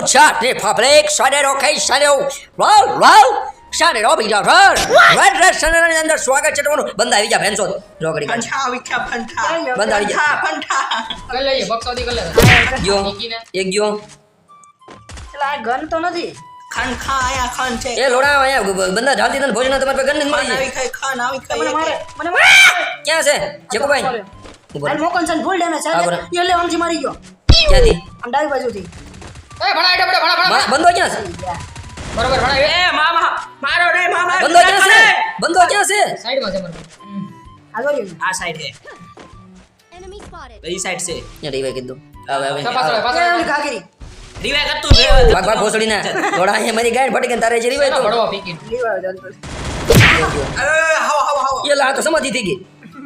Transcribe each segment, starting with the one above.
Fortsätt publik så är okay, okej så är સારે är બીજા ઘર રેડ રેડ સનરાની અંદર સ્વાગત છે તમારું. બંધ આવી જા ભેંસો. રોકડી કાઢ પંઠા વિખ્યા પંઠા બંધ આવી જા. પંઠા કઈ લઈએ બક્સોથી દી કલે. ગયો. એક ગયો. એટલે આ ગન તો નથી. ખાન ખા આયા ખાન છે. એ લોડા આયા બંદા ઢાલતી તને ભોજન તમારે ગન ગંધ મળી આવી ખાઈ ખાન આવી મને મારે મને મારે. ક્યાં છે? રહે. મોકન સન ફૂલ ડેમેજ છે. એ એટલે આમથી મારી ગયો. ક્યાંથી? આમ ડાબી બાજુથી. એ ભણા એટલે ભણા ભણા બંધો ક્યાં છે? બરોબર ભણા એ મામા મારો રે મામા બંધો ક્યાં છે? બંધો ક્યાં છે? સાઈડમાં છે મારું. આ સાઈડ છે. Enemy spotted. એ સાઈડ છે. અહીંયા રીવાઈ કીધું? હવે હવે પાછળ પાછળ એ ઓલી કરતું રે ભાગ ભાગ ભોસડી ના લોડા અહીંયા મારી ગાય ફટી તારે જે રીવાઈ તો. ભણવા પીકી લીવા આવ્યો હાવ હાવ હાવ. એ લા તો સમાધિ થઈ ગઈ.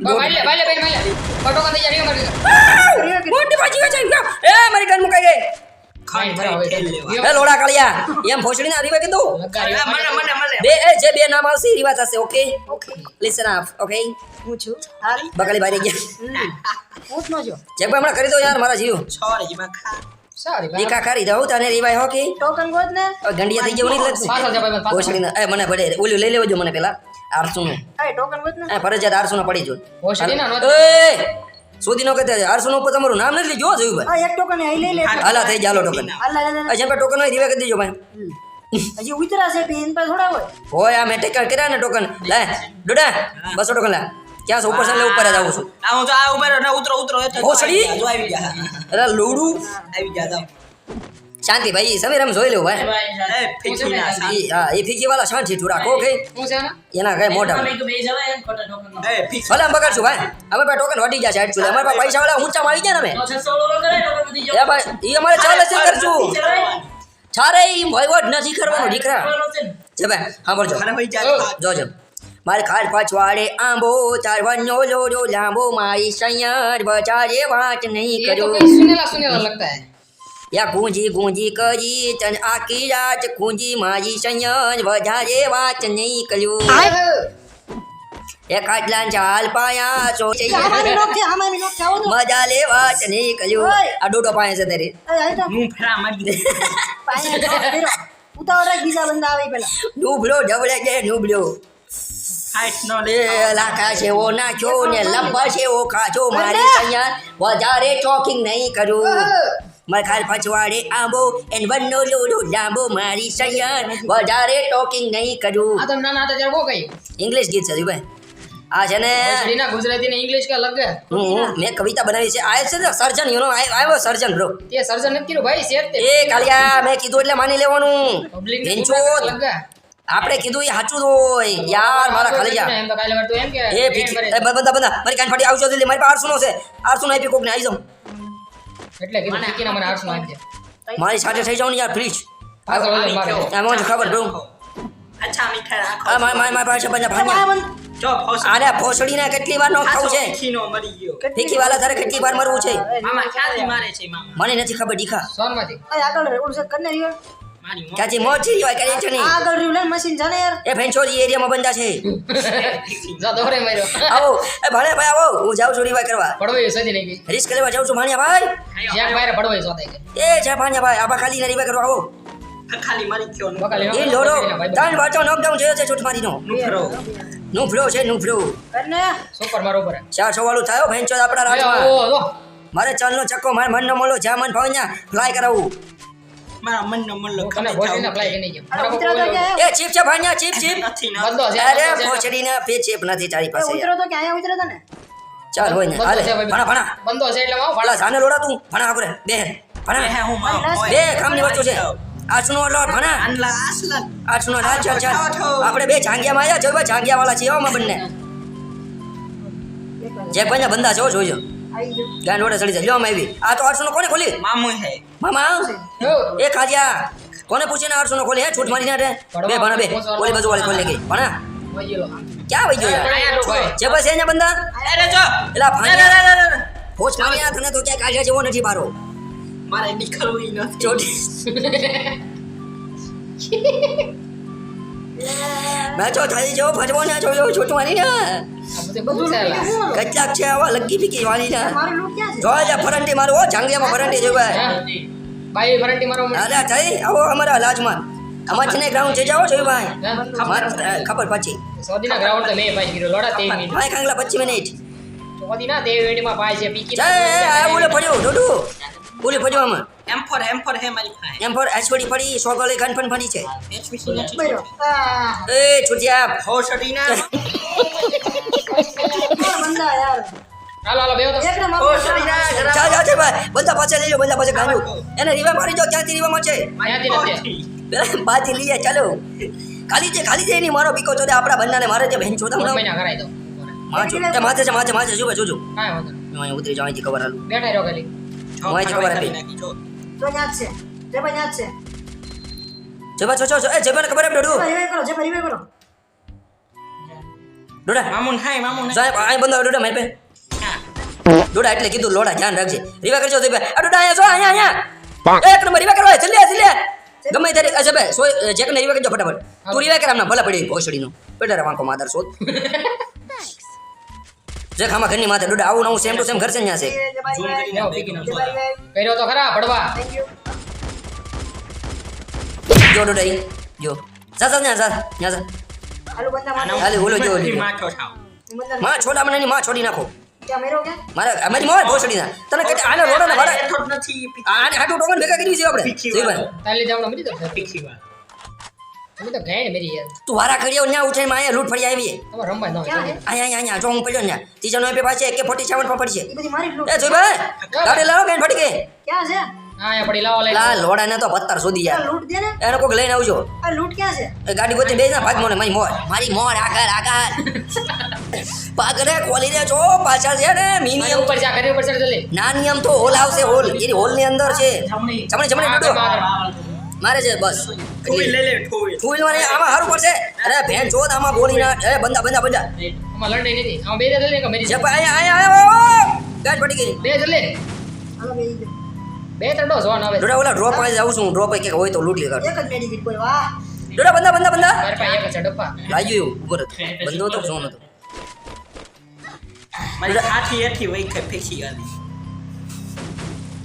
મારી લે મારી લે બેન મારી લે. ફટો કરી જાય મારી લે. મોટી બાજી ગઈ છે એ મારી ગાય મુકાઈ ગઈ. એ લોડા કાળિયા એમ ભોસડી ના રીવા કીધું મને મને મને. બે એ જે બે નામ આવશે રીવા થશે okay okay listen up okay હું છું? હાલ બકલી ભાઈ ગયા. હું જ જો. જે ભાઈ હમણાં કરી દો યાર મારા જીવ. સોરી માં ખા દીકા કરી દઉં તને રીવાય હો કે ટોકન ગોત ને. ગંડિયા થઈ જવું નહીં. ભોસડી ના એ મને પડે ઓલું લઈ લેવું જો મને પેલા આરસુ નું ટોકન ગોત ને. એ ફરજિયાત આરસુ નો પડી જો ભોસડી ના નો એ સુધી નો કહેતા આરસુ નો ઉપર તમારું નામ નથી જો જોયું ભાઈ? આ એક ટોકન અહીં લઈ લે હાલા થઈ જાલો ટોકન. હાલ જેમ પર ટોકન હોય રીવા કરી દેજો ભાઈ. હજી ઉતરા છે પીન પર થોડા હોય. હોય આ મેં ટેકર કર્યા ને ટોકન. લે ડોડા બસો ટોકન લે. ક્યાં છે? ઉપર છે ઉપર જ આવું છું. આ હું તો આ ઉપર ને ઉતરો ઉતરો. એ તો જો આવી જા, જો આવી જા અરે લોડું આવી ગયા શાંતિ ભાઈ સમીર આમ જોઈ લેવું ભાઈ. હા એ ફીકી વાળા શાંતિ થોડા કો ખઈ એના કઈ મોઢા ભલે બગાડશું ભાઈ. અમે ભાઈ ટોકન વટી ગયા છે હેડ અમારે પાસે પૈસા વાળા ઊંચા મારી ગયા ને અમે. એ ભાઈ એ અમારે ચાલ છે કરશું. છારે એ વહીવટ નથી કરવાનો દીકરા. જે ભાઈ સાંભળજો. જોજો મારે ખાર પાછવાડે આંબો તાર વન્યો લોડો લાંબો. મારી સૈયર બચારે વાત નહીં કર્યો સુનેલા સુનેલા લગતા હે? યા ગુંજી ગુંજી કરી ચન આખી રાત ગુંજી મારી સંયન વધારે વાત નહીં કર્યું. એ ખાટલા ચાલ પાયા મજા લે વાત નહીં કર્યું. આ ડોડો પાયા છે તારે. હું ફેરા મારી. ઉતાવળ બીજા બંદા આવે પેલા. ડૂબલો કે ડૂબલો નાખ્યો ને લંબા છે ઓ ખાજો મારી સૈયર વધારે ચોકિંગ નહીં કરું. મારે ખાલ પછવાડે આંબો એન વનનો લોડો લાંબો મારી સૈયર વધારે ટોકિંગ નહીં કરું. આ તો નાના હતા ત્યારે કઈ ઇંગ્લિશ ગીત છે ભાઈ આ છે ને શ્રીના ગુજરાતી ને ઇંગ્લિશ કે લગ હું મેં કવિતા બનાવી છે. આ છે ને સર્જન યુ નો આવ્યો સર્જન બ્રો તે સર્જન નથી કર્યું ભાઈ શેર તે. એ કાલિયા મેં કીધું એટલે માની લેવાનું. પબ્લિક ને આપણે કીધું એ સાચું જ હોય. યાર મારા એમ કે એ બધા બધા મારી કાન ફાટી આવશો જલ્દી. મારી પાસે આરસુનો છે. આરસુનો આપી કોકને આવી જાઉં. એટલે કીધું ફીકી ના મને આઠસો આપજે મારી સાથે થઈ જાવ ને યાર પ્લીઝ પાછળ વળે મારે આ મને ખબર બ્રો અચ્છા મીઠા રાખો. આ મારી મારી પાસે બધા ભાન્યા જો ફોસ આને ભોસડીને કેટલી વાર નો ખાવું છે? ખીનો મરી ગયો. ટીકી વાલા તારે કેટલી વાર મરવું છે? મામા ક્યાંથી મારે છે મામા. મને નથી ખબર દીખા. સોનમાંથી. એ આગળ રે, છે set કરી ને મોચી હોય કરી છે આ આગળ લે મશીન જાને યાર. એ ફેન્ચોરી એરિયામાં બંધા છે. જા દોરે માર્યો. આવો એ ભણે ભાઈ આવો હું જાઉં છું રિવાય કરવા. પડવાઈ સદી નહીં ગઈ રિસ્ક લેવા જાઉં છું ભાણિયા ભાઈ. જ્યાં બારે પડવાઈ સોતે કે. એ જા ભાણિયા ભાઈ આબા ખાલી રિવાય કરવા આવો. ખાલી મારી નો. બકાલી એ લોડો ત્રણ વાટો નોકડાઉન થયો છે છૂટ મારીનો નુફરો નું ફ્લો છે નું કરને કર ને સુપર મારો ઉપર. ચાર વાળું થયો ભેંચો આપણા એ, રાજમાં. મારે ચાલનો ચક્કો મારે મનનો મોલો જ્યાં મન ભાવ ત્યાં ફ્લાય કરાવવું મારા મનનો મલ્લો હું તને ભોસડીને તો પપ્પા ક્યાં? એ ચીપ છે ભાણિયા ચીપ ચીપ. નથી બંધો છે અરે છે. પે ચીપ નથી તારી પાસે ઉતરો તો ક્યાં? ઉતરો તો ને ચાલ હોય ને હાલે. ભણા ભણા. બંધો છે એટલે આવો ભલા જાને લોડા તું. ભણા આપરે બે. ભણા. હે હું મારો બે કામની વસ્તુ છે. આઠનો લોટ ભણા. આનલા આસલા આઠનો લાલ ચાલ ચાલ. આપણે બે જાંગિયામાં આવ્યા જોઈ જાંગિયા વાળા છે અમે બંને. જે ભાઈ બંધા છો જોજો ગાંડ વડે ચડી જાય. લ્યો આવી. આ તો આઠસો કોને ખોલી? મામુ હે મામા? એ ખાજ્યા કોને પૂછીને આઠસો નો ખોલી? હે છૂટ મારી નાટે બે ભણા બે. ઓલી બાજુ વાળી ખોલી ગઈ ભણા? ક્યાં વઈ ગયો. જે બસ એને બંદા અરે જો. એલા ભાણિયા. હોશ માર્યા તને તો ક્યાં કાઢ્યા જેવો નથી મારો. મારે નીકળવું નથી. ચોટી. મેં તો થઈ જો ભજવો ના જોયો છૂટવાની ના. આ છે આવા લગી ફીકી વાળી ના. મારું છે? જો જા ફરંટી મારું ઓ જાંગિયામાં ફરંટી જોઈ ભાઈ? બાઈ મારો. અરે થઈ આવો અમારા લાજમાં. અમાર છે ને ગ્રાઉન્ડ છે જાઓ જોઈ ભાઈ. ખબર પછી. સોદીના ગ્રાઉન્ડ તો મેં પાછી કર્યો લોડા તેવી મિનિટ ભાઈ કાંગલા પચીસ મિનિટ સોદીના તેવી મિનિટમાં પાય છે પીકી જય આ બોલે પડ્યો ડોડુ બોલે પડ્યો આમાં એમ ફોર એમ ફોર હે મારી પાસે એમ પર એસવડી પડી સો ગોળી ગન પણ પડી છે. નથી બરો. એ છૂટ્યા હો કોણ બંદા યાર હાલો હાલો બેહો તો. એકને હો મારો સડીના જરા. જા જા છે ભાઈ. બધા પાછા લઈ લો બધા પાછા ગાંડું. એને રીવા મારી જો ક્યાંથી રીવા મળશે ત્યાંથી નથી બાજી લઈએ ચાલો. ખાલી છે ખાલી છે એની મારો પીકો ચોદે આપણા બંનાને મારે છે બેન ચોદા માથે છે માથે માથે જોવે જોજો. કાંઈ વાંધો નહીં. ઉતરી જાઉં અહીંથી કવર આલું બેઠા રહ્યો ખાલી. અહીંથી ખબર હતી જો. જો યાદ છે જે ભાઈ યાદ છે. જબા છો છો એ જબાને ખબર એમ ડોડુ. રિવાઈવ કરો જે ભાઈ રિવાઇવ કરો. ડોડા. મામુન હાય મામુન સાહેબ આય બંધો ડોડા મારી પે ડોડા એટલે કીધું લોડા ધ્યાન રાખજે. રીવા કરજો તો ભાઈ ડોડા અહીંયા જો અહીંયા અહીંયા. એક નંબર રીવા કરવા જલ્દી જલ્દી ગમે ત્યારે અજે ભાઈ સો જેક ને રીવા કરજો ફટાફટ. તું રીવા કર આમના ભલા પડી ભોસડીનું. પેટા વાંકો માદર શોધ. જે ખામા ઘરની માથે ડોડા આવું નવું સેમ ટુ સેમ ઘર છે ન્યા છે. કર્યો તો ખરા પડવા જો ડોડા ઈ. જો. જા જા ન્યા જા ન્યા જા. હાલો બંદા હાલે, ઓલો જો. માં છોડા મને માં છોડી નાખો. મારે અમારી મોર ભોસડી ના. તને આને રોડો ને ભાડા હેઠો આને હાટુ ભેગા કરી છે આપણે. વાળો. તાલી મરી વાળો. તો ગાય મેરી યાર. તું વારા ખડીયો ન્યા ઉઠાઈ માં અહીંયા લૂંટ ફરી આવી તમારે રમવા ન હોય અહીંયા અહીંયા અહીંયા જો હું પડ્યો ને ત્રીજા નો પાસે એકે ફોર્ટી પર પડશે એ બધી મારી જ એ જોઈ ભાઈ ગાડી લાવો બેન ફટી ગઈ ક્યાં છે? હા પડી લાવો લઈ લા લોડા ને તો પત્તર સુધી યાર. લૂંટ દે ને. એને કોક લઈને આવજો. આ લૂંટ ક્યાં છે? ગાડી ગોતી બેસ ના ભાગ મોને મારી મોર મારી મોર આગળ આગળ. પાગરે ખોલી દે છો પાછળ છે ને અને ઉપર જા કરી ઉપર ચડ જલ્દી ના નિયમ તો હોલ આવશે હોલ. એની હોલની અંદર છે. જમણે. જમણે ડૂડો આગળ. મારે છે બસ. ટુ લે લે ટુ વ્હીલ. ટુ આમાં સારું પડશે. અરે ભેન જો આમાં બોલી ના એ બંદા બંદા બંદા આમાં લડાઈ નથી. આમાં બે જલ્દી કે મેરી જપ આયા આયા આયા ગાડી પડી ગઈ. બે જલ્દી આમાં બે બે ત્રણ હોવાનો આવે. ડોડા ઓલા ડ્રોપ આવી જાઉં છું. ડ્રોપ કે હોય તો લૂટી લે કાઢ. એક જ મેડિકેટ બોય વાહ. ડોડા બંદા બંદા બંદા મારા પાસે એક છે ડપ્પા લાગ્યું એવું ઉપર બંધો તો શું નતો. મારી આથી એથી વઈ કે ફેંકી આલી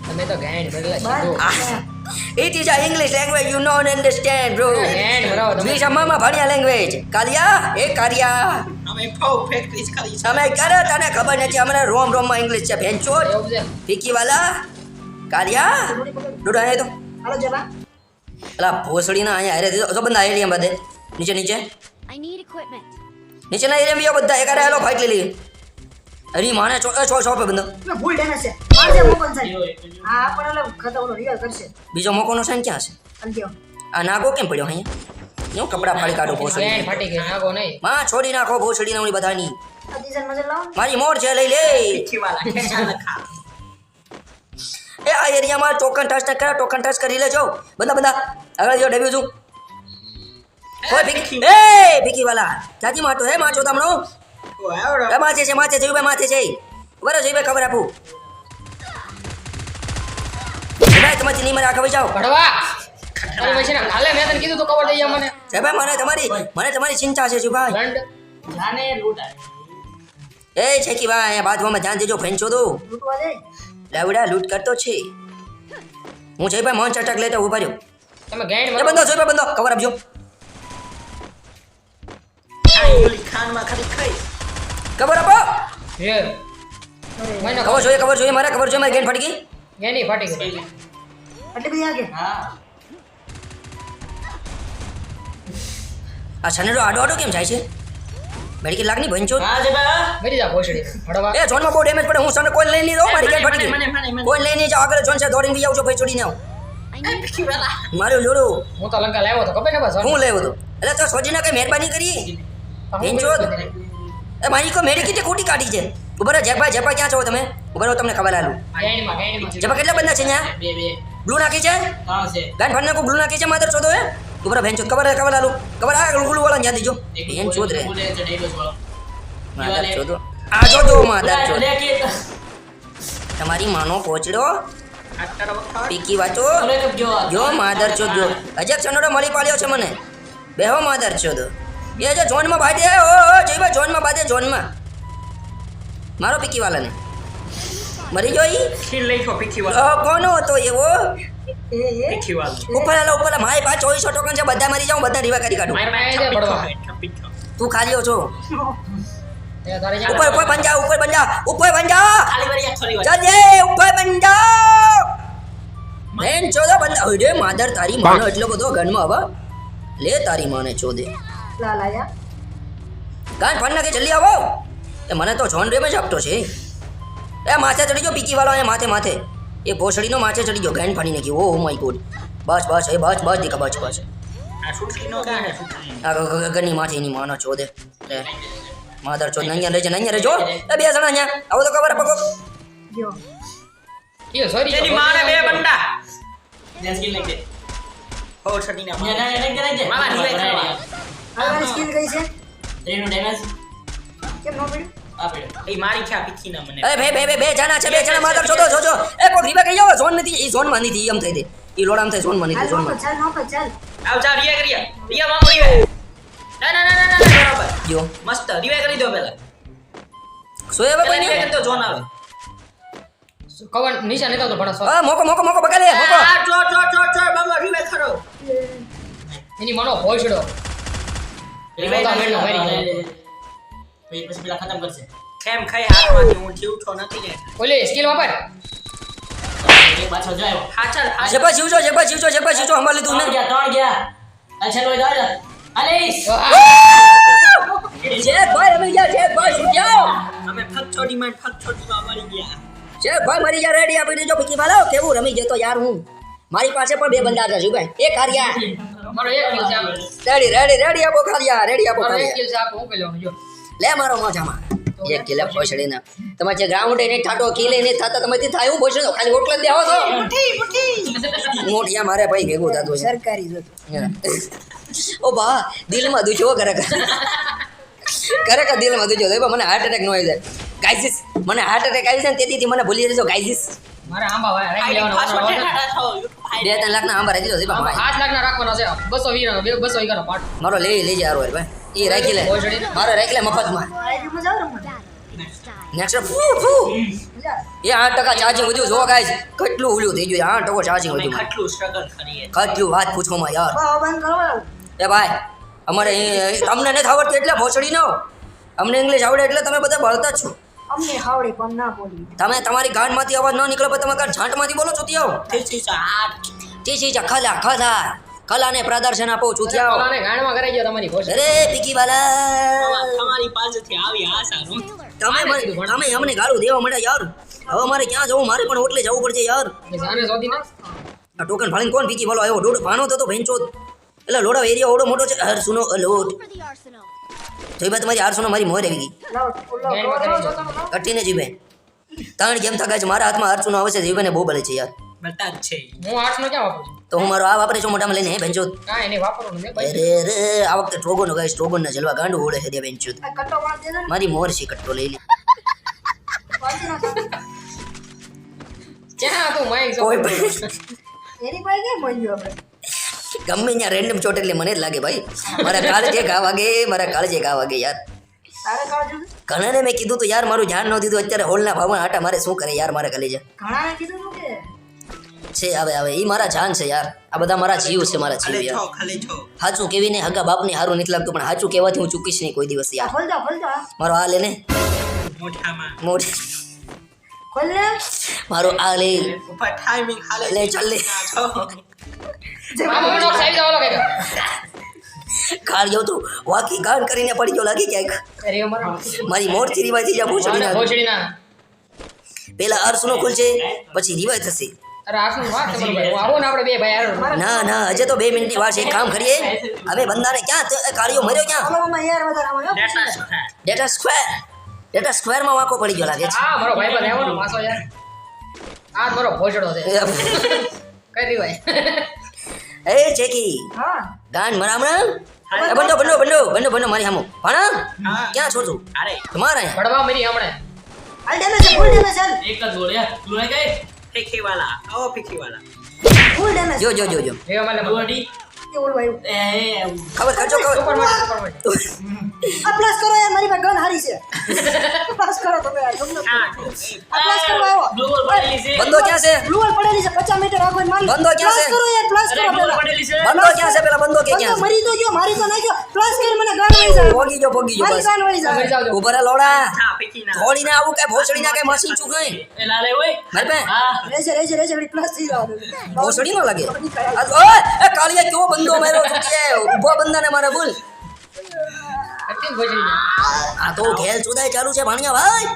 તમે તો ગાય બદલા સીધો It is a English language you don't understand, bro. ને ભરાવો તમે This is mama ભણ્યા language. કાલિયા એ કાલિયા અમે ફાઉ ફેક્ટરી કરી છે. તમે કરે તને ખબર નથી અમને રોમ રોમમાં ઇંગ્લિશ છે ભેંચો ફીકી વાલા કાલિયા? ડોડા આયા તો. હાલો જરા અલા ભોસડી ના અહીંયા હારે દીધો તો બંદા એરિયા બધે. નીચે નીચે. Equipment. નીચેના એરિયા બધા. એકારે હેલો ફાઈટ લઈ લઈએ. અરે માને છો એ છો છો પે બંદો એટલે ભૂલ ડેમેજ છે. મારજે મોકન સાહેબ. હા પણ એટલે ખતમ ઓલો રિયલ કરશે. બીજો મોકોનો સાઈન ક્યાં છે? અંત્યો આ નાગો કેમ પડ્યો અહીંયા? હું કપડા ફાડી કાઢો ભોસડી ભોસડી ફાટી ગઈ નાગો નહીં. માં છોડી નાખો ભોસડી ના બધાની. આ ડીઝલ મજર લાવો. મારી મોર છે લઈ લે. ફેંકી વાલા એ આ એરિયામાં ટોકન ટચ ન કરા ટોકન ટચ કરી લેજો. બંદા બંદા આગળ જો ડેબ્યુ છું. ઓય ભીકી એ ભીકી વાલા. જાજી માટો હે માચો તમણો? ઓ, આવડો. એ માથે છે માથે છે ઉભે માથે છે બરો જોઈ ખબર આપું. ભાઈ તમારી ની મને આ ખબર કડવા અરે તારી પછી ના કાલે મેં તને કીધું તો ખબર દઈ મને. એ ભાઈ મને તમારી મને તમારી ચિંતા છે શું ભાઈ દંડ એ છે કે ભાઈ બાજુમાં ધ્યાન દેજો ફેંચો દો લૂટવા દે. લાવડા લૂંટ કરતો છે. હું જઈ ભાઈ મોહન ચટક લેતો ઊભા રહ્યો. તમે ગાય મને બંધો જોઈ ભાઈ બંધો ખબર આપજો. ખાનમાં ખાલી ખાઈ. ખબર આપો હે મને ખબર જોઈએ ખબર જોઈએ મારે ખબર જોઈએ મારી ગેન ફટી ગઈ? ગાય નહીં ગઈ. આટલી બધી આગે આ શનેડો આડો આડો કેમ જાય છે? મેડિકલ લાગની ભંચો મરી જા ભોસડી ફડવા એ જોનમાં બહુ ડેમેજ પડે હું સને કોઈ લઈ લીધો મારી ગેન ફટી મને, ગઈ. કોઈ લઈ નહીં જાઓ આગળ જોન છે દોડીને બી આવજો ભાઈ છોડીને આવો. મારું લોડો. હું તો લંકા લાવ્યો તો ખબર ને બસ હું લેવો તો એટલે તો સોજીના કઈ મહેરબાની કરી? ભેંચો એ મારી કો મેડી કીધી ખોટી કાઢી છે. ઊભા રહો જેપા જેપા ક્યાં છો તમે? ઊભા તમને ખબર આલું જેપા કેટલા બંદા છે ત્યાં બે બે. બ્લુ નાખી છે? ગાન ફાડને કો બ્લુ નાખી છે માદર તો હે? ઊભા બેન છો ખબર હે ખબર આલું ખબર આ ગ્લુ વાળા જ્યાં દીજો. ભેંચ ચોદ રે. માદર તો આ જો દો માદર છો તમારી માનો વખત પીકી વાતો. જો માદર છો જો અજબ સનોડો મળી પાડ્યો છે મને. બેહો માદર ચોદ એ જો જોનમાં બાદે ઓ જઈવા જોનમાં બાદે જોનમાં મારો પીકી વાલાને મરી ઈ? ખીલ લઈ છો ફેંકી વાળા. કોનો હતો એવો એ એ પીઠી ઉપર હાલો ઉપર હાલો. મારી પાસે ચોવીસો ટોકન છે બધા મરી જાઉં બધા રીવા કરી કાઢું. છે તું ખાલીઓ છો એ તારે જ્યાં ઉપર ઉપર બન જા ઉપર બન જા ઉપર બન જા. ખાલી વાળી થોડી વાર જલ્દી ઉપર બન જા. બેન ચોદા બંદા અરે માદર તારી માનો એટલો બધો ગનમાં હવે. લે તારી માને ચોદે લાલ આયા કાન ફાન નાખે જલ્દી આવો. એ મને તો જોન રેમ જ આપતો છે. એ માથે ચડી ગયો પીકી વાળો અહીંયા માથે માથે. એ ભોસડીનો માથે ચડી ગયો ગાન ફાડી નાખી. Oh my god. બસ બસ એ બસ બસ દીકા બસ બસ. આ સુટલીનો કાં હે સુટલી આ ગ- ગ- ગગનની માથે એની માનો ચોદે. લે ચોદ અહીંયા રહેજે અહીંયા રહેજો. એ બે જણા અહીંયા. આવો તો ખબર પકો. સોરી બે બંડા. લઈ દે કરવા આગળ સ્કિલ કઈ છે? કેમ ન પડ્યું? એ મારી ખ્યા પીઠી ના મને. એ બે બે બે બે જણા છે બે જણા માદર ચોદો જોજો એ કોઈ રીબા કહી જાવ ઝોન નથી એ ઝોનમાં નથી એમ થઈ દે. એ લોડામ થાય ઝોનમાં નથી ઝોનમાં. ચાલ નોકો ચાલ. આવ જા રિયા કરીયા રિયા મામો રિયા. ના ના ના ના ના બરાબર. જો. મસ્ત રિવાય કરી દો પહેલા. સોય કોઈ નહીં? કરી દો આવે. કવર નીચે નતો તો ભણો સો હા મોકો મોકો મોકો બગાડે મોકો. આ ચો ચો ચો ચો ખરો એની મનો ભોસડો રિવાય મેળનો મારી ગયો. કેમ ખાઈ હાથમાંથી હું જીવતો નથી ને ઓલી સ્કિલ વાપર. હાચલ હાચલ જબા જીવજો જબા જીવજો જબા જીવજો અમાર લીધું ને શેખ ભાઈ રમી ગયા શેખ ભાઈ શું જાઓ અમે ફકમાં ફક છોડીમાં મરી ગયા. શેખ ભાઈ મરી ગયા રેડી આપી દેજો પછી વાળો કેવું રમી ગયો યાર હું. મારી પાસે પણ બે બંદા હતા શું ભાઈ એક હાર્યા. મારો એક કિલ છે રેડી રેડી રેડી આપો ખાલિયા રેડી આપો મારો એક કિલ છે હું પેલો જો. લે મારો મોજામાં. એક કિલે પછડી ના જે ગ્રાઉન્ડ એને ઠાટો કિલે ને થતા તમે થી થાય હું પછડી ખાલી ઓટલે દેવો છો મોઢિયા મારે ભાઈ ભેગું થતું છે. સરકારી જોતું ઓ બા દિલમાં દુજો કરે. ખરેખર દિલમાં દુજો? મને હાર્ટ એટેક નો આવી જાય. ગાઈઝિસ મને હાર્ટ એટેક આવી જાય ને તેથી મને ભૂલી જશો ગાઈઝિસ મારે આંબા ભાઈ રાખી લેવાનો પાસવર્ડ મારો ઠેઠા છો. બે ત્રણ લાખના આંબા રાખી દો ભાઈ. આઠ લાખના રાખવાનો છે બસો વીરાનો બે બસો વીઘાનો પાટ મારો લઈ લેજે હારો ભાઈ. એ રાખી લે. મારો રાખી લે મફતમાં. આઈડીમાં જાવ રમવા નેક્સ્ટ ફૂ ફૂ. એ આઠ ટકા ચાર્જિંગ વધ્યું જો ગાઈઝ કેટલું ઓલું થઈ ગયું આઠ ટકો ચાર્જિંગ વધ્યું કેટલું સ્ટ્રગલ કરીએ કેટલું વાત પૂછવામાં યાર. બા, હવે બંધ કરો એ ભાઈ અમારે તમને નથી આવડતું એટલે ભોસડી નો અમને ઇંગ્લિશ આવડે એટલે તમે બધા બળતા જ છો. અમને હાવડે પણ ના બોલી. તમે તમારી ગાંઠમાંથી અવાજ ન નીકળે પણ તમે કાંઈ છાંટમાંથી બોલો છો ત્યાં is a art. ચા ખલા ખલા. કલાને પ્રદર્શન આપો છું ત્યાં કલાને ગાંડમાં કરાઈ ગયો તમારી ખોશ અરે પીકી વાલા. તમારી પાસેથી આવી આશા નું તમે મને- તમે અમને ગાળું દેવા મળ્યા યાર. હવે મારે ક્યાં જવું? મારે પણ ઓટલે જવું પડશે યાર. જાને સોધી ના આ ટોકન ફાડીને કોણ પીકી બોલો આવ્યો? ડોડ ભાણો તો ભેંચો એટલે લોડો એરિયા ઓડો મોટો છે. હર સુનો અલોટ જોઈ તમારી આરસો મારી મોર આવી ગઈ. કટીને જીવે. ત્રણ ગેમ થકા છે મારા હાથમાં અર્ચુનો આવશે ને બહુ બળે છે યાર. બતા છે હું આઠ નો ક્યાં વાપરું છું? તો હું મારો આ વાપરે છું મોટામાં લઈને હે બેંચો કાંઈ એને વાપરવું નથી ભાઈ અરે રે આ વખતે ટ્રોગોનો ગાઈસ ટ્રોગોનના જલવા ગાંડું ઓળે છે દે બેંચો કટ્ટો માર ને. મારી મોર છે કટ્ટો લઈ લે. ક્યાં તું માઈક કોઈ એની પાસે કેમ બન્યું આપણે? ગમે ત્યાં રેન્ડમ ચોટ એટલે મને જ લાગે ભાઈ. મારા કાળજે ઘા વાગે મારા કાળજે ઘા વાગે યાર. તારે કાળજુ ઘણાને મેં કીધું તું યાર મારું ધ્યાન ન દીધું અત્યારે હોલના ભાવમાં આટા મારે શું કરે યાર મારા કલેજે ઘણાને કીધું કે? છે આવે આવે. એ મારા જાન છે યાર. આ બધા મારા જીવ છે મારા જીવ યાર. ખાલી કેવી સાચું કેવીને હગા બાપને હારું નથી લાગતું પણ સાચું કહેવાથી હું ચૂકીશ નહીં કોઈ દિવસ યાર. મારો આ લે ને મોઢામાં. મોઢ ખોલ મારો આ લે. ઉપર ટાઈમિંગ હાલે લે, ચાલ લે. છો મામા નો સાહેબ જવા લાગે કાર ગયો તું. વાકી ગાન કરીને પડી ગયો લાગી ક્યાંક? અરે અમારો મારી મોરથી રિવાય થઈ જા ભૂસડી ના ભોસડી ના પેલા અર્સનો ખુલશે પછી રિવાય થશે. ને આપણે બે ભાઈ ના ના હજે તો બે મિનિટની વાર છે. એક કામ કરીએ. હવે બંદાને ક્યાં? કાળિયો મર્યો ક્યાં. ડેટા સ્ક્વેર ડેટા સ્ક્વેરમાં વાંકો પડી ગયો લાગે છે. હા મારો ભાઈ પણ આવ્યો ને પાછો યાર. આ મારો ભોજડો છે. કરી ભાઈ? એ ચેકી હા. ગાન મરા હમણાં? બંડો બંડો બંડો બંડો બંડો મારી હામો. ભણા હા. ક્યાં છો તું? અરે તમારા ભડવા મરી હમણે. હાલ ડેમેજ ફૂલ ડેમેજ ચાલ એક જ બોલ યાર તું રહી ગઈ? ફીકી વાલા આવો ફીકી વાલા ફૂલ ડેમેજ જો જો જો જો. એ અમારે તું એ ખબર ખબર આ પ્લસ કરો યાર મારી પાસે ગન હારી છે. પ્લસ કરો તમે યાર ગમે પ્લસ આવ્યો બંદો ક્યાં છે? બ્લુ પડેલી છે 50 મીટર આગળ મારી બંધો ક્યાં પ્લસ છે? કરો યાર પ્લસ કરો પેલા. પડેલી છે. બંદો ક્યાં છે પેલા? બંદો કે બંદો ક્યાં મરી તો ગયો મારી તો નાખ્યો. પ્લસ કર મને ગન વળી જાય. ભોગી ગયો ભોગી ગયો મારી ગન વળી જાય. ઊભા રહે લોડા. હા પીકી ના. થોડી ના આવું કઈ ભોસડી ના કઈ મશીન ચૂક નહીં. એ લાલે ઓય મારી પાસે? હા. રેજે રેજે રેજે વળી પ્લસ થઈ જાવ ભોસડી નો લાગે. ઓય, એ કાળિયા કેવો બંદો માર્યો ચૂકીએ ઊભો બંદાને મારે બોલ આ તો ઘેલ ચુદાઈ ચાલુ છે ભાણિયા ભાઈ.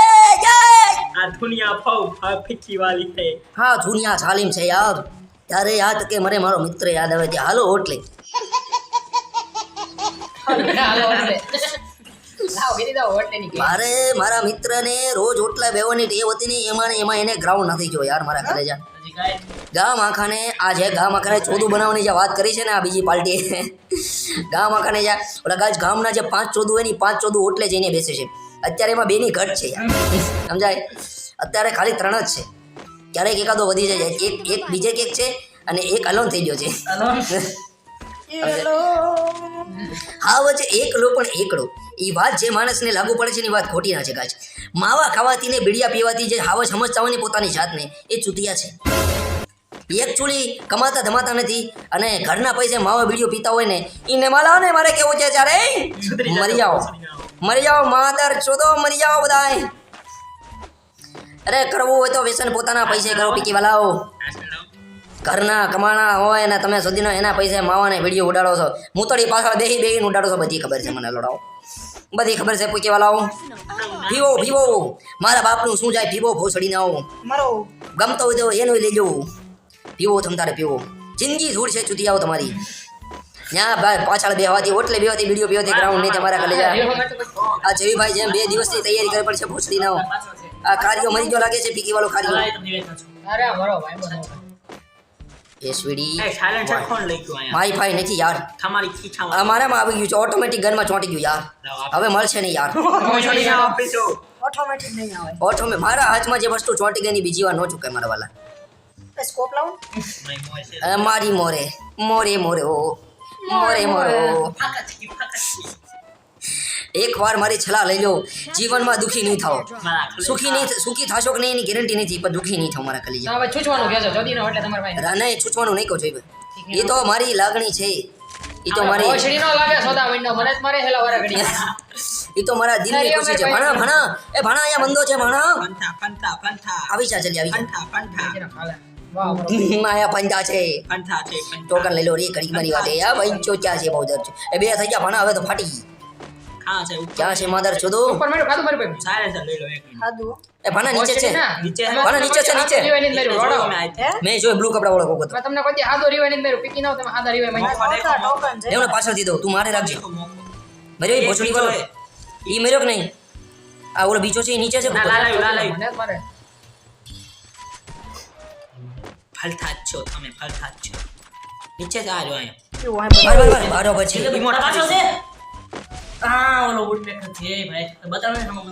આ દુનિયા ફૌ ફા વાલી છે. હા દુનિયા સાલીમ છે યાર. ત્યારે યાદ કે મને મારો મિત્ર યાદ આવે ત્યાં હાલો હોટલે. મારે મારા મિત્રને રોજ ઓટલા બેવાની ટેવ હતી ને એમાં એમાં એને ગ્રાઉન્ડ નથી જો યાર મારા ઘરે જા. ગામ આખાને આ જે ગામ આખાને ચોદું બનાવવાની જે વાત કરી છે ને આ બીજી પાર્ટીએ ગામ આખાને જે ઓલા ગાજ ગામના જે પાંચ ચોદું હોય ને પાંચ ચોદું ઓટલે જઈને બેસે છે. અત્યારે એમાં બેની ઘટ છે સમજાય? અત્યારે ખાલી ત્રણ જ છે. ક્યારેક એકાદો વધી જાય એક એક બીજે કેક છે અને એક અલોન થઈ ગયો છે. હા વચ્ચે એકલો પણ એકલો. એ વાત જે માણસને લાગુ પડે છે ને એ વાત ખોટી ના છે કાચ. માવા ખાવાથી ને બીડિયા પીવાથી જે હાવ સમજતા હોય ને પોતાની જાતને એ ચૂતિયા છે. એકચ્યુઅલી કમાતા ધમાતા નથી અને ઘરના પૈસે માવા બીડીઓ પીતા હોય ને એને માલા ને મારે કેવું છે ત્યારે મરી જાઓ. મરી જાઓ માદર ચોદો મરી જાઓ બધાય. અરે કરવું હોય તો વ્યસન પોતાના પૈસે કરો પીકી વાલાઓ. ઘરના કમાણા હોય ને તમે સુધીનો એના પૈસે માવાને વીડિયો ઉડાડો છો. મૂતળી પાછળ બેહી બેહીને ઉડાડો છો બધી ખબર છે મને લડાવો બધી ખબર છે પૂછી વાલાઓ. ભીવો ભીવો. મારા બાપનું શું જાય ભીવો ભોસડીને આવો. મારો. ગમતો હોય તો એનું લેજો. પીવો તમ તારે પીવો જિંદગી ધૂળ છે ચૂતી આવો તમારી. ત્યાં ભાઈ પાછળ બેહવાથી ઓટલે બેહવાથી વીડિયો પીવાથી ગ્રાઉન્ડ નહીં તમારા કલે જા. રેવા માટે પછી આ જયભાઈ જેમ બે દિવસની તૈયારી કરી પડશે ભોસડી ના આવો. આ કાર્યો મરી ગયો લાગે છે પીકી વાળો કાર્યો અરે આ મારો ભાઈ બનો એસવીડી એ સાયલેન્સર કોણ લઈ ગયું અહીંયા વાઈફાઈ નથી યાર. તમારી ખીચામાં. આ મારામાં આવી ગયું છે ઓટોમેટિક ગનમાં ચોંટી ગયું યાર. હવે મળશે નહીં યાર. ભોસડી ના આપીશું ઓટોમેટિક નહીં આવે. ઓટોમે મારા હાથમાં જે વસ્તુ ચોંટી ગઈ એની બીજી વાર ન ચૂકે મારા વાલા. એ સ્કોપ લાવો મારી મોરે મોરે મોરે ઓ મોરે મોરો ચીકી એક વાર મારી છલા લઈ લો જીવનમાં દુખી નહીં થાઓ સુખી નહીં સુખી થશો કે નહીં એની ગેરંટી નથી પણ દુખી નહીં થાવ મારા કલીજા હવે છૂછવાનું કહેજો જોદી નો એટલે તમારા ભાઈ નહીં છૂટવાનું નહીં કહો જોઈએ એ તો મારી લાગણી છે. એ તો મારી ભોસડી નો લાગે સોદા વિંડો મને જ મારે હેલા વારા ઘડી એ તો મારા દિલની ખુશી છે. ભણા ભણા. એ ભણા અહીંયા બંધો છે ભણા. પંથા પંથા પંથા. આવી જા જલ્દી આવી પંથા પંથા. આયા પંજા છે. પંથા છે ટોકન લઈ લો રે ઘડી મારી વાત. યા ભાઈ ચોચ્યા છે બહુ દર છે. એ બે થઈ ગયા ભણા હવે તો ફાટી. હા છે ઉપર ક્યાં છે માદર ચોદો ઉપર મેળો ખાધું મારી ભાઈ. સાયલેન્સર લઈ લો એક ખાધું. એ ભણા નીચે છે. નીચે ભણા નીચે છે, નીચે. હાથો રીવાઈ નહીં મેળ્યું, રોડો. હે મેં જોયું બ્લુ કપડા વાળો કોકો મેં તમને કોઈ દી રીવાઈ નહીં મેળ્યું, પીકી ના તમે હાથા રીવાઈ માં. મોકો દેખો મોકો. ટોકન છે. એમને પાછળથી દઉં તું મારે રાખજે. દેખો મર્યો એ એક ભોસડી બીજો વાળો. ઈ મર્યો કે નહીં? આ ઓલો બીજો છે નીચે છે ના લાલાયું લાલાયું. મને મારે. ફલથા જ છો તમે ફલથા જ છો. નીચે જ આ જો અહીંયા. એવું હોય બાર બાર બાર બારો પછી. રિમોટ પાછો છે? હા ઓલો વુડપેક છે. ભાઈ બતાવો ને આમાં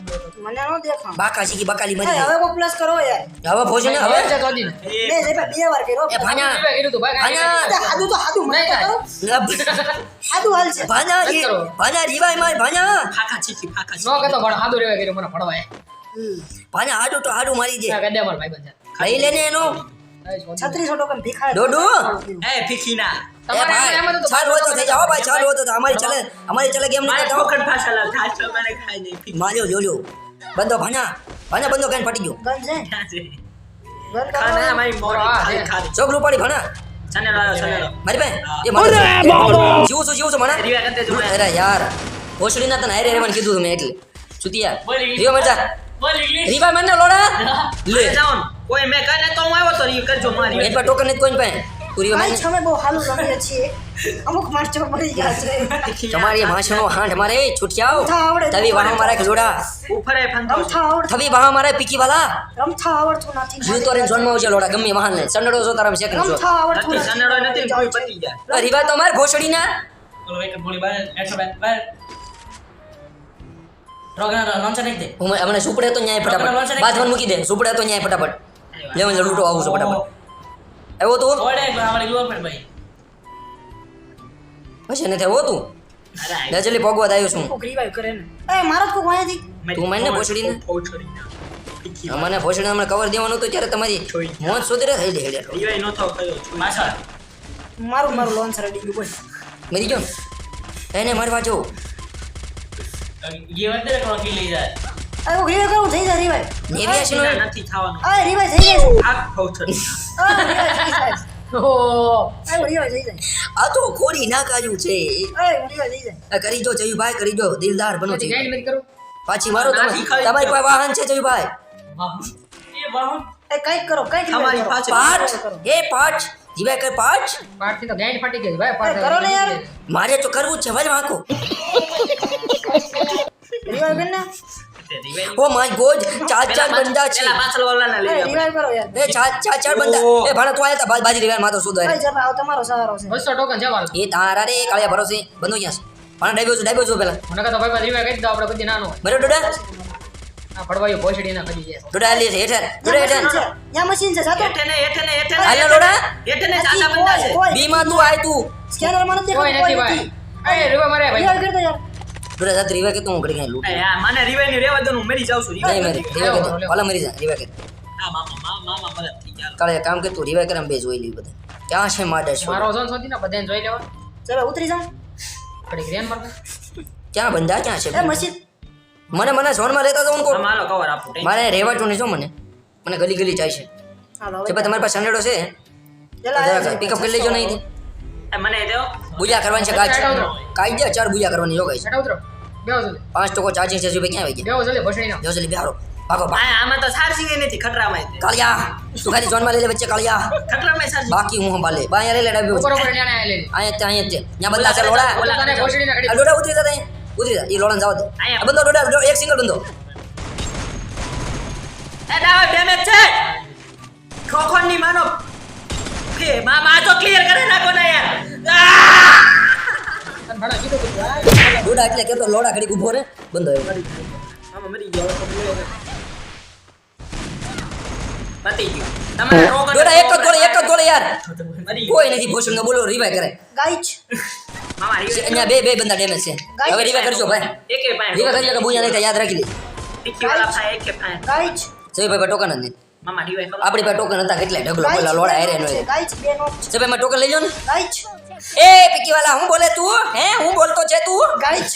મને નો દેખાણ. બાકા શીખી બકાલી મરી હવે કોઈ પ્લસ કરો યાર. હવે ભોજન હવે? છે જોદી નો. જે બે વાર કર્યો. એ ભાણા રીવાઈ કીધું ભાઈ, ભાણા. કાંઈ તો હાદું મને નહીં હાલ છે. ભાના ભાના રીવાય માર ભાના. ફાકા ચીકી ફાકા નો ચીકી પણ હાથો રીવાઈ કર્યું, મને ફળવાય. ભાના આડું તો મારી દે. કહી ભાઈ બંધ. લેને એનો. ભાઈ. છત્રીસો ટોકન ભીખાય? ડોડુ. એ ફીકીના એ તમારે ભાઈ એમ હતું તો ચાલુ હોય તો થઈ જાઓ ભાઈ ચાલુ હોય તો અમારી ચલે અમારી ચલે કેમ મારે નહીં કરતા પકડ ભાષા લાવ થાળ છો મને ખાઈ નહીં ફીકી માલ્યો જો લ્યો બંધો ભાના ભાના બંધો કઈ ફટી ગયો. ગન છે? ક્યાં છે ગન ખાને કરો. અમારી મોરી હા, ખાલી છે. ખાલી ચોકલું પડી ભાના ચને લાયો ચને લો મારી બેન એ મારે જીવું છું જીવું છું મને રીવા કરતે જોડે. અરે યાર. ભોસડી ના તને હારે રહેવાનું કીધું તું મેં એટલે. સુતિયા. બોલ ઇંગ્લિશ. રીવા મરજા બોલ ઇંગ્લિશ રીવા મને લોડા. લે. લે કોઈ મેં કઈ તો હું આવ્યો તો રી કરજો મારી પર ટોકન નથી કોઈ પાસે. પૂરી ભાઈ છમે બહુ હાલું રમીએ છીએ. અમુક માણસો મરી ગયા છે. તમારી ભાષણો હાંઠ મારે. છૂટિયાઓ તવી વાહ મારા જોડા. ઉફરે ફંગમ થવી વાહ મારા પીકી વાલા. રમતા આવડતું નથી. જીવ તો રે જોનમાં ઉજે લોડા ગમે વાહન ને સંડડો છો તારા શેકન છો રમતા આવડતું નથી સંડડો નથી કોઈ પતી જાય અરે વાત તમાર ઘોસડી ના બોલો એક ગોળી બાર એઠો બાર રોગના લોન્ચર નહીં દે. હું હમણાં સુપડે તો ન્યાય ફટાફટ. બાજવન મૂકી દે. સુપડે તો ન્યાય ફટાફટ. લેવન લૂટો આવું છે ફટાફટ. આવ્યો તું? પછી નથી આવ્યો તું? અરે દજલી ભગવત આવ્યો છું. કોક revive કરે ને. એ મારો કોક વાંયાથી તું મને ભોસડીને? ભોસડીને. મને ભોસડી હમણાં કવર દેવાનું હતું ત્યારે તમારી મોત મોજ સુધી રે થઈ જાય રિવાઈ નતો કયો છું. પાછળ. મારું મારું લોન સર અડી ગયું બોલ. મરી ગયો એને મારવા જો. અરે દે revive લઈ જાય? નથી થવાનું આ revive થઈ જાય થઈ જાય છે. ઓહો. આ revive થઈ આ તો ખોરી ના કાજુ છે થઈ જાય. આ કરી જયુભાઈ કરી દિલદાર બનો છે. કરું? પાછી મારો તમારી પાસે વાહન છે જયુભાઈ? કંઈક કરો કંઈક પાસે પાઠ? એ પાંચ કર તો ફાટી ગઈ ભાઈ એ કરો ને યાર. મારે તો કરવું જ છે ભાઈ વાંકો. કરી. ઓ માય ગોડ ચાર ચાર બંદા છે. પેલા પાછળ વાળાને લઈ લે કરો યાર. એ ચાર ચાર ચાર બંદા. એ ભાણા તો આયા તા બાજી રીવાર માતો સુધો ભાઈ જરા આવો તમારો સહારો છે. બસો ટોકન જવાનું એ તારા રે કાળિયા ભરોસે. બંધો ગયા છે? ભાણા ડાઈબો છો ડાઈબો છો પેલા. મને કહેતો ભાઈ રીવાય કરી દો આપણે બધી નાનો બરો ડોડા. આ પડવાયું ભોસડી ના કરી જાય. ડોડા લે હેઠે. ડોડા હેઠે. યા મશીન છે. જાતો. હેઠે ને હેઠે ને હેઠે હાલો ડોડા. હેઠે ને સાદા બંદા છે. કોઈ- તું આય તું. સ્કેનરમાં નથી કોઈ નથી ભાઈ. એ રીવા મારે ભાઈ. revive કરી દો યાર. ડોડા જાત રીવા કે તું ઘડી કઈ લૂટ. મને રિવાઈ ની રેવા દો હું મરી જાઉં છું. નહીં મરી. રીવા કે ઓલા મરી જા રીવા કે હા મામા મામા મદદ થઈ ગયા કાલે કામ કે તું રીવા કરમ બે જોઈ લી બધા. ક્યાં છે માડે છો? મારો જોન સોધી ના બધાને જોઈ લેવા. ચલો ઉતરી જા. ઘડીક ગ્રેન મારતા ક્યાં બંધા ક્યાં છે એ machine મને મને ઝોનમાં લેતા તો કો માલો કવર આપો. મારે રહેવાતું નહીં છો મને. મને ગલી ગલી જાય છે હાલો જે ભાઈ તમારી પાસે સંડેડો છે પિકઅપ કરી લેજો નહીં મને દેવો બુજા કરવાની છે કાચ કાઈ દે ચાર બુજા કરવાની જો ગાઈસ ઉતરો બેહો જલ્દી. પાંચ ટકો ચાર્જિંગ છે ભાઈ ક્યાં આવી ગયા બેહો જલ્દી ભોસડી ના બેહો જલ્દી બિહારો ભાગો આ આમાં તો ચાર્જિંગ નથી ખટરામાં. કાળિયા તું ખાલી ઝોનમાં લઈ લે વચ્ચે કાળિયા. ખતરામાં ચાર્જિંગ બાકી હું સંભાલે બા લઈ લે ડાબી ઉપર ઉપર. ન્યાણે આયા લઈ આયા ત્યાં જ ત્યાં બંદા છે લોડા. લોડા. ઉતરી અહીં. ઉતરી જા એ લોડા જવા દે. આ બંદો લોડા એક સિંગલ બંદો. એ દાવા ડેમેજ છે. ખોખોનની માનો. કે મા મા તો ક્લિયર કરે નાખો ને યાર આ! તને ભણા કીધું તું. લોડા એટલે કેતો લોડા ઘડી ઊભો રે. બંધો આવ્યો આમાં મરી ગયો. પતી ગયું. તમારે રોગ એક જ ગોળે એક જ ગોળે યાર. કોઈ નથી ભોસડીનો બોલો રિવાય કરે. ગાઈચ. મામા રિવાઈ અહીંયા બે બે બંદા ડેમેજ છે. હવે રિવાય કરજો ભાઈ. એકે પાસે રિવાય કરી લે બુયા નહીં યાદ રાખી લે ટીકી વાળા પાસે એકે ગાઈચ. જય ભાઈ ટોકન જ નહીં. મામા રિવાઈ આપણી પાસે ટોકન હતા કેટલા ઢગલો પેલા લોડા હેરે નો ગાઈચ બે ભાઈ ટોકન લઈ લો ને. ગાઈચ. એ પીકી વાલા હું બોલે તું? હે હું બોલતો છે તું? ગાઈચ.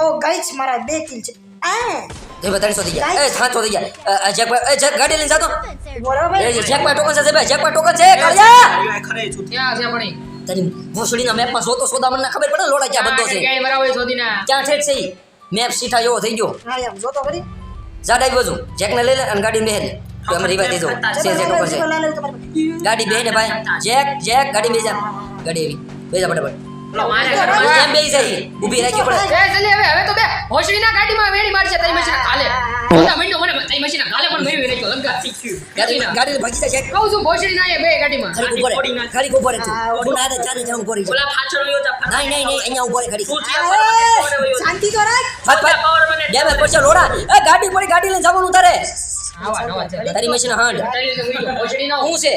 ઓ ગાઈચ મારા બે કિલ છે. આ. જય બતાડી સોધી ગયા. એ થા સોધી ગયા. અ, જેક ભાઈ એ જેક ગાડી લઈને જાતો. બરાબર. એ જેક ભાઈ ટોકન છે ભાઈ જેક ભાઈ ટોકન છે કાળિયા. ખરે છું ક્યાં છે પણ? તારી ભોસડીના મેપમાં જોતો સોદા મને ખબર પડે લોડા ક્યાં બધો છે. ગાઈડ મરાવે એ ના ક્યાં ઠેઠ છે મેપ સીઠા જેવો થઈ ગયો. હા એમ જોતો કરી જાડા બાજુ. જેકને લઈ લે અને ગાડી બેહે. તો અમે રિવાય દેજો છે છે ટોકન છે. ગાડી બેહે ને ભાઈ. જેક જેક ગાડી બેજા જા. ગાડી બેસી ફટાફટ. રાખી પડે જલ્દી હવે હવે તો બે. ભોસડી ગાડીમાં વેડી મારશે તઈ મશીના કાલે બધા મહિનો મને તઈ મશીના કાલે પણ મેળવી નાખ્યો લંકા ગાડી ગાડી ભાગી જાય કહું છું ભોસડી ના આયા બે ગાડીમાં. ખાલી ઊભો ખાલી ઊભો રહે તું. તું ના ચાલે ચાલે ઊભો રહી ઓલા પાછળ વયો જા નહીં નહીં નહીં અહીંયા ઊભો રહે તું જ્યાં ફરવા ત્યાં વયો જા. શાંતિ તો રાખ. ફટ ફટ. પાવર મને બે બે પછી લોડા. એ ગાડી પડી ગાડી લઈને જવાનું તારે. આવા તારી મશીન હાંડ ના હું છે?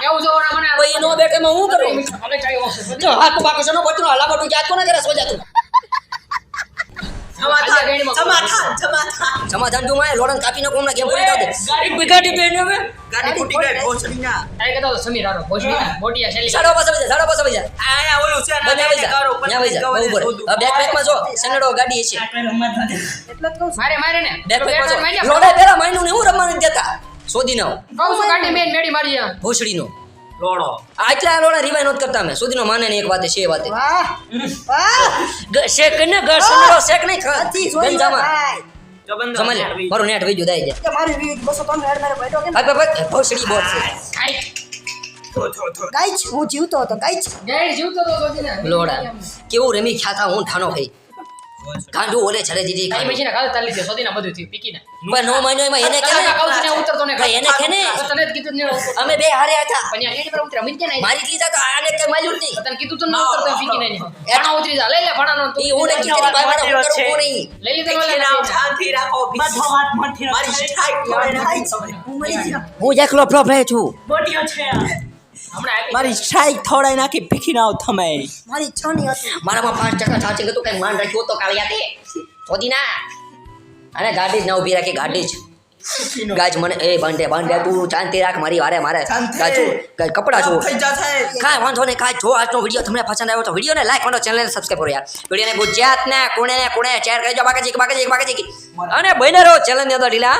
કેવું છે ઓના મને? કોઈ નો બેઠે માં હું કરું? હાકો બાકો સનો બટનો હલા બટુ જાત કોને કરે સોજા તું? સમાધાન સમાધાન સમાધાન તું માં લોડન કાપીને કોમના કેમ પૂરી થાવ દે ગાડી ગાડી બેન હવે ગાડી ફૂટી ગઈ ભોસડીના. તારે કહેતો સમીર આરો ભોસડી ના મોટિયા શેલી સાડો પાસે વઈ સાડો પાસે વઈ જા ઓલું છે ને બંને વઈ જા કરો, ત્યાં વઈ જા બંને ઉપર બેક બેકમાં જો સનેડો ગાડી છે. એટલે કહું મારે મારે ને. બેક બેકમાં લોડે પેલા માઈનું ને હું રમવા દેતા. સોદી નાવ કહું છું ગાડી મેન મેડી મારી જા ભોસડીનો. લોડો આટલા લોડા રિવાય નોત કરતા અમે. સુધીનો માને ને એક વાતે છે એ વાતે. શેક ને ગ શેક નહીં ખાતી ગંજામાં. ભાઈ. જો બંધો જમાલે મારું નેટ વઈ ગયું. દાઈ જાય મારી વીક બસો હેડ મારે બેઠો કેમ ભાઈ ભાઈ ભાઈ ભોસડી બોટ છે કાઈ થો થો થો. ગાઈચ હું જીવતો હતો ગાઈચ જીવતો લોડા કેવું રમી ખ્યાતા હું ઠાનો ખાઈ ગાંડું ઓલે છડે દીધી તારી મશીન કાલે તાલી દે સોદીના બધું થયું પીકીને. પણ નો મહિનો એમાં એને કે કહું છું ને ઉતરતો ને એને કે ને તને જ કીધું ને અમે બે હારે હતા. પણ યાર એની પર ઉતર્યા. મિત કે નહીં મારી લીધા તો આને કે માલ્યું નહીં? તને કીધું તું ને ઉતરતો પીકીને નહીં એના ઉતરી જા. લઈ લે ભણાનો તું. ઈ હું નક્કી કરી ભાઈ મારા હું કો નહીં. લઈ લીધો લઈ નામ લે શાંતિ રાખો. બધો હાથ મઠી મારી સ્ટ્રાઇક ગાઈચ હું મરી ગયો હું એકલો પ્રોબ્લેમ છું. બોટીઓ છે મારી શાઈ થોડાઈ નાખી ભીખી ના આવ તમે. મારી છ ની હતી. મારામાં પાંચ ટકા સાચી હતું કઈ માન રાખ્યું તો કાળિયા તે. શોધી ના અને ગાડી જ ના ઊભી રાખી ગાડી જ. ગાજ મને એ બાંધે બાંધે તું શાંતિ રાખ મારી વારે મારે. ગાજુ કપડા છો. થઈ કાંઈ વાંધો નહીં કાંઈ જો આજનો વીડિયો તમને પસંદ આવ્યો તો વિડીયોને લાઈક કરો ચેનલને સબસ્ક્રાઈબ કરો યાર. વિડીયોને ગુજરાતના કોણે ને કોણે શેર કરજો બાકી બાકી બાકી અને બને રહો ચેનલની અંદર ઢીલા.